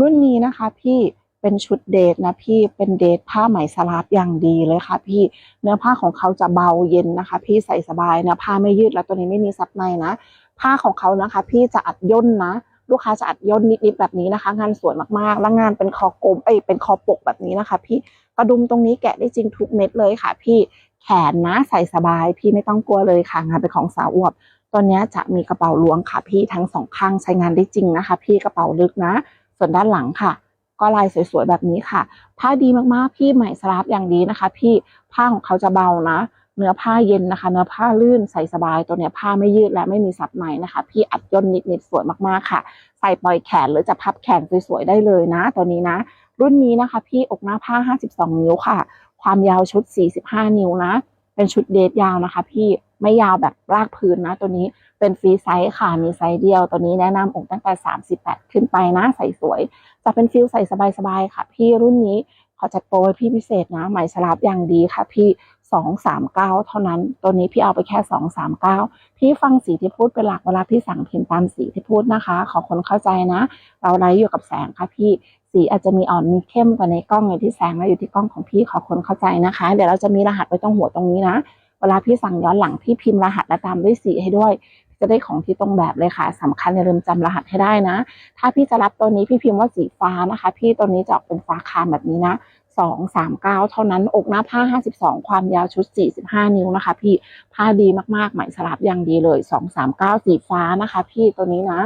รุ่นนี้นะคะพี่เป็นชุดเดทนะพี่เป็นเดทผ้าไหมสลาบอย่างดีเลยค่ะ พี่เนื้อผ้าของเขาจะเบาเย็นนะคะ พี่ใส่สบายเนื้อผ้าไม่ยืดแล้วตัวนี้ไม่มีซับในนะผ้าของเขานะคะ พี่จะอัดย่นนะลูกค้าจะอัดย่นนิดๆแบบนี้นะคะ งานสวยมากๆ แล้วงานเป็นคอกลมเอ้ยเป็นคอปกแบบนี้นะคะ พี่กระดุมตรงนี้แกะได้จริงทุกเม็ดเลยค่ะ พี่แขนนะใส่สบาย พี่ไม่ต้องกลัวเลยค่ะงานเป็นของสาวอวบตัวนี้จะมีกระเป๋าล้วงค่ะ พี่ทั้งสองข้างใช้งานได้จริงนะคะ พี่กระเป๋าลึกนะ ส่วนด้านหลังค่ะ ก็ลายสวยๆแบบนี้ค่ะ ผ้าดีมากๆพี่ไหมสลับอย่างดีนะคะ พี่ผ้าของเขาจะเบานะ เนื้อผ้าเย็นนะคะ เนื้อผ้าลื่นใส่สบายตัวเนี้ยผ้าไม่ยืดและไม่มีซับในนะคะ พี่อัดย่นนิดๆสวยมากๆค่ะ ใส่ปล่อยแขนหรือจะพับแขนสวยๆได้เลยนะ ตัวนี้นะ รุ่นนี้นะคะ พี่อกหน้าผ้า 52 นิ้วค่ะ ความยาวชุด 45 นิ้วนะ เป็นชุดเดทยาวนะคะ พี่ไม่ยาวแบบลากพื้นนะ ตัวนี้ เป็นฟรีไซส์ค่ะ มีไซส์เดียว ตัวนี้แนะนำอกตั้งแต่ 38 ขึ้นไปนะ ใส่สวย จะเป็นฟิลใส่สบายๆค่ะ พี่รุ่นนี้ขอจัดโปรให้พี่พิเศษนะไหมสลับอย่างดีค่ะพี่สองสามเก้าเท่านั้น ตัวนี้พี่เอาไปแค่สองสามเก้าพี่ฟังสีที่พูดเป็นหลักเวลาพี่สั่งพิมพ์ตามสีที่พูดนะคะ ขอคนเข้าใจนะ เราไลฟ์อยู่กับแสงค่ะพี่สีอาจจะมีอ่อนมีเข้มกว่าในกล้องอยู่ที่แสงและอยู่ที่กล้องของพี่ขอคนเข้าใจนะคะ เดี๋ยวเราจะมีรหัสไว้ตรงหัวตรงนี้นะ เวลาพี่สั่งย้อนหลังพี่พิมพ์รหัสและตามด้วยสีให้ด้วย จะได้ของที่ตรงแบบเลยค่ะสำคัญอย่าลืมจำรหัสให้ได้นะ ถ้าพี่จะรับตัวนี้พี่พิมพ์ว่าสีฟ้านะคะ พี่ตัวนี้จะออกเป็นฟ้าคามแบบนี้นะสองสามเก้าเท่านั้น อกหน้าผ้าห้าสิบสองความยาวชุดสี่สิบห้านิ้วนะคะ พี่ ผ้าดีมากๆ ไหมสลับอย่างดีเลยสองสามเก้าสีฟ้านะคะ พี่ตัวนี้นะ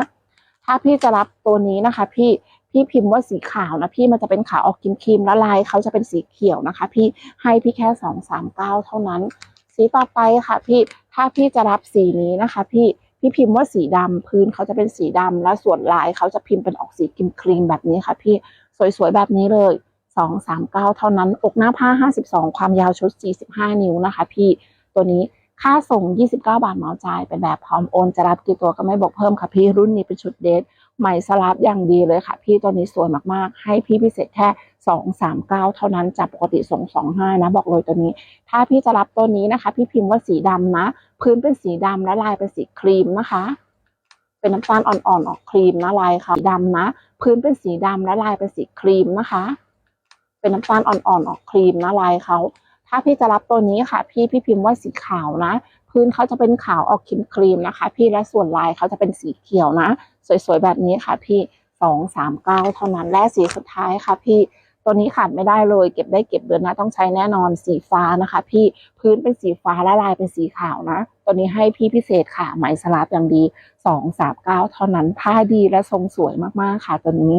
ถ้าพี่จะรับตัวนี้นะคะ พี่ พี่พิมพ์ว่าสีขาวนะพี่ มันจะเป็นขาวออกครีมๆแล้วลายเขาจะเป็นสีเขียวนะคะ พี่ ให้พี่แค่สองสามเก้าเท่านั้น สีต่อไปค่ะ พี่ ถ้าพี่จะรับสีนี้นะคะ พี่ พี่พิมพ์ว่าสีดำพื้นเขาจะเป็นสีดำแล้วส่วนลายเขาจะพิมพ์เป็นออกสีกิมครีมแบบนี้ค่ะ พี่สวยๆแบบนี้เลยสองสามเก้าเท่านั้น อกหน้าผ้าห้าสิบสองความยาวชุดสี่สิบห้านิ้วนะคะ พี่ตัวนี้ค่าส่งยี่สิบเก้าบาทเหมาจ่ายเป็นแบบพร้อมโอน จะรับกี่ตัวก็ไม่บอกเพิ่มค่ะพี่รุ่นนี้เป็นชุดเดท ใหม่สลับอย่างดีเลยค่ะ พี่ตัวนี้สวยมากๆ ให้พี่พิเศษแค่สองสามเก้าเท่านั้นจากปกติส่งสองห้านะ บอกเลยตัวนี้ ถ้าพี่จะรับตัวนี้นะคะ พี่พิมพ์ว่าสีดำนะ พื้นเป็นสีดำและลายเป็นสีครีมนะคะ เป็นน้ำตาลอ่อนๆออกครีมนะลายค่ะสีดำนะ พื้นเป็นสีดำและลายเป็นสีครีมนะคะ เป็นน้ำตาลอ่อนๆออกครีมนะลายเขาถ้าพี่จะรับตัวนี้ค่ะ พี่พี่พิมพ์ว่าสีขาวนะ พื้นเขาจะเป็นขาวออกครีมครีมนะคะ พี่และส่วนลายเขาจะเป็นสีเขียวนะ สวยๆแบบนี้ค่ะ พี่สองสามเก้าเท่านั้นและสีสุดท้ายค่ะ พี่ตัวนี้ขาดไม่ได้เลย เก็บได้เก็บเดือนนะต้องใช้แน่นอนสีฟ้านะคะ พี่พื้นเป็นสีฟ้าและลายเป็นสีขาวนะ ตัวนี้ให้พี่พิเศษค่ะไหมสลับอย่างดีสองสามเก้าเท่านั้นผ้าดีและทรงสวยมากๆค่ะตัวนี้